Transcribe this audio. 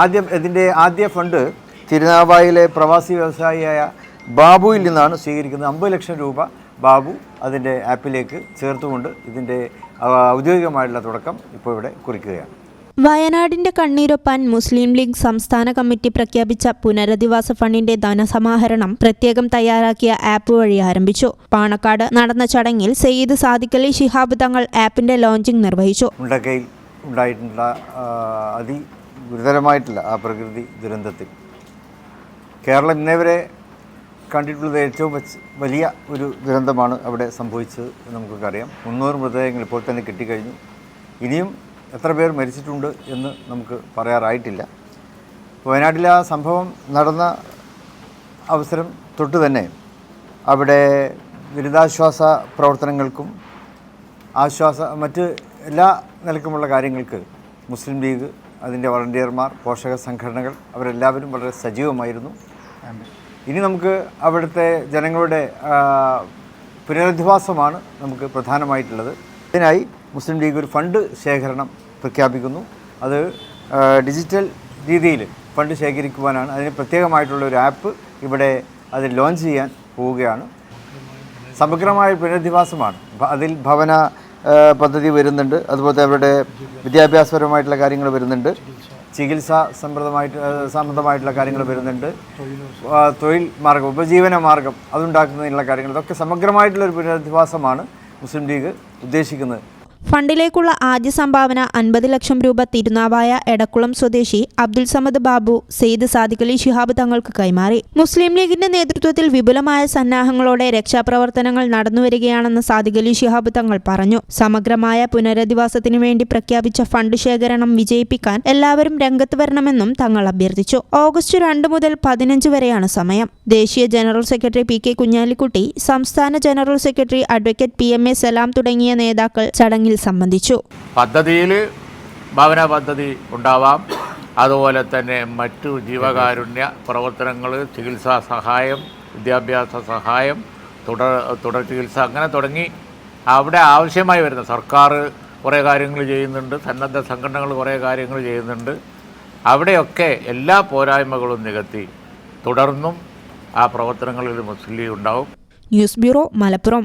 ആദ്യം ഇതിന്റെ ആദ്യ ഫണ്ട് തിരുനാവായിലെ പ്രവാസി വ്യവസായിയായ ബാബുവിൽ നിന്നാണ് സ്വീകരിക്കുന്നത്. അമ്പത് ലക്ഷം രൂപ ബാബു അതിന്റെ ആപ്പിലേക്ക് ചേർത്തുകൊണ്ട് ഇതിന്റെ ഔദ്യോഗികമായിട്ടുള്ള തുടക്കം ഇപ്പോൾ ഇവിടെ കുറിക്കുകയാണ്. വയനാടിന്റെ കണ്ണീരൊപ്പാൻ മുസ്ലിം ലീഗ് സംസ്ഥാന കമ്മിറ്റി പ്രഖ്യാപിച്ച പുനരധിവാസ ഫണ്ടിന്റെ ധനസമാഹരണം പ്രത്യേകം തയ്യാറാക്കിയ ആപ്പ് വഴി ആരംഭിച്ചു. പാണക്കാട് നടന്ന ചടങ്ങിൽ സെയ്ദ് സാദിഖലി ശിഹാബ് തങ്ങൾ ആപ്പിന്റെ ലോഞ്ചിംഗ് നിർവഹിച്ചു. ഉണ്ടായിട്ടുള്ള അതി ഗുരുതരമായിട്ടുള്ള ആ പ്രകൃതി ദുരന്തത്തിൽ. കേരളം ഇന്നേവരെ കണ്ടിട്ടുള്ളത് ഏറ്റവും വലിയ ഒരു ദുരന്തമാണ് അവിടെ സംഭവിച്ചത് എന്ന് നമുക്കൊക്കെ അറിയാം മുന്നൂറ് മൃതദേഹങ്ങൾ ഇപ്പോൾ തന്നെ കിട്ടിക്കഴിഞ്ഞു. ഇനിയും എത്ര പേർ മരിച്ചിട്ടുണ്ട് എന്ന് നമുക്ക് പറയാറായിട്ടില്ല. വയനാട്ടിലെ ആ സംഭവം നടന്ന അവസരം തൊട്ട് തന്നെ അവിടെ ദുരിതാശ്വാസ പ്രവർത്തനങ്ങൾക്കും ആശ്വാസ മറ്റ് എല്ലാ നിലക്കുമുള്ള കാര്യങ്ങൾക്ക് മുസ്ലിം ലീഗ് അതിന്റെ വളണ്ടിയർമാർ പോഷക സംഘടനകൾ അവരെല്ലാവരും വളരെ സജീവമായിരുന്നു. ഇനി നമുക്ക് അവിടുത്തെ ജനങ്ങളുടെ പുനരധിവാസമാണ് നമുക്ക് പ്രധാനമായിട്ടുള്ളത്. ഇതിനായി മുസ്ലിം ലീഗ് ഒരു ഫണ്ട് ശേഖരണം പ്രഖ്യാപിക്കുന്നു. അത് ഡിജിറ്റൽ രീതിയിൽ ഫണ്ട് ശേഖരിക്കുവാനാണ്. അതിന് പ്രത്യേകമായിട്ടുള്ള ഒരു ആപ്പ് ഇവിടെ അത് ലോഞ്ച് ചെയ്യാൻ പോവുകയാണ്. സമഗ്രമായ പുനരധിവാസമാണ്. അതിൽ ഭവന പദ്ധതി വരുന്നുണ്ട്. അതുപോലെ അവരുടെ വിദ്യാഭ്യാസപരമായിട്ടുള്ള കാര്യങ്ങൾ വരുന്നുണ്ട്. ചികിത്സാ സംബന്ധമായിട്ട് സംബന്ധമായിട്ടുള്ള കാര്യങ്ങൾ വരുന്നുണ്ട്. തൊഴിൽ മാർഗം ഉപജീവന മാർഗം അതുണ്ടാക്കുന്നതിനുള്ള കാര്യങ്ങൾ ഇതൊക്കെ സമഗ്രമായിട്ടുള്ള ഒരു പുനരധിവാസമാണ് മുസ്ലിം ലീഗ് ഉദ്ദേശിക്കുന്നത്. ഫണ്ടിലേക്കുള്ള ആദ്യ സംഭാവന അൻപത് ലക്ഷം രൂപ തിരുനാവായ എടക്കുളം സ്വദേശി അബ്ദുൽ സമദ് ബാബു സെയ്ദ് സാദിഖലി ശിഹാബ് തങ്ങൾക്ക് കൈമാറി. മുസ്ലിം ലീഗിന്റെ നേതൃത്വത്തിൽ വിപുലമായ സന്നാഹങ്ങളോടെ രക്ഷാപ്രവർത്തനങ്ങൾ നടന്നുവരികയാണെന്ന് സാദിഖലി ശിഹാബ് തങ്ങൾ പറഞ്ഞു. സമഗ്രമായ പുനരധിവാസത്തിനു വേണ്ടി പ്രഖ്യാപിച്ച ഫണ്ട് ശേഖരണം വിജയിപ്പിക്കാൻ എല്ലാവരും രംഗത്ത് വരണമെന്നും തങ്ങൾ അഭ്യർത്ഥിച്ചു. ഓഗസ്റ്റ് രണ്ട് മുതൽ പതിനഞ്ച് വരെയാണ് സമയം. ദേശീയ general secretary P K Kunhalikutty സംസ്ഥാന general secretary advocate P M A Salam തുടങ്ങിയ നേതാക്കൾ ചടങ്ങിൽ സംബന്ധിച്ചു. പദ്ധതിയിൽ ഭവന പദ്ധതി ഉണ്ടാവാം. അതുപോലെ തന്നെ മറ്റു ജീവകാരുണ്യ പ്രവർത്തനങ്ങൾ ചികിത്സാ സഹായം വിദ്യാഭ്യാസ സഹായം തുടർ തുടർ ചികിത്സ അങ്ങനെ തുടങ്ങി അവിടെ ആവശ്യമായി വരുന്ന സർക്കാർ കുറേ കാര്യങ്ങൾ ചെയ്യുന്നുണ്ട് സന്നദ്ധ സംഘടനകൾ കുറേ കാര്യങ്ങൾ ചെയ്യുന്നുണ്ട്. അവിടെയൊക്കെ എല്ലാ പോരായ്മകളും നികത്തി തുടർന്നും ആ പ്രവർത്തനങ്ങളിൽ മുസ്ലിം ഉണ്ടാവും. News bureau Malappuram.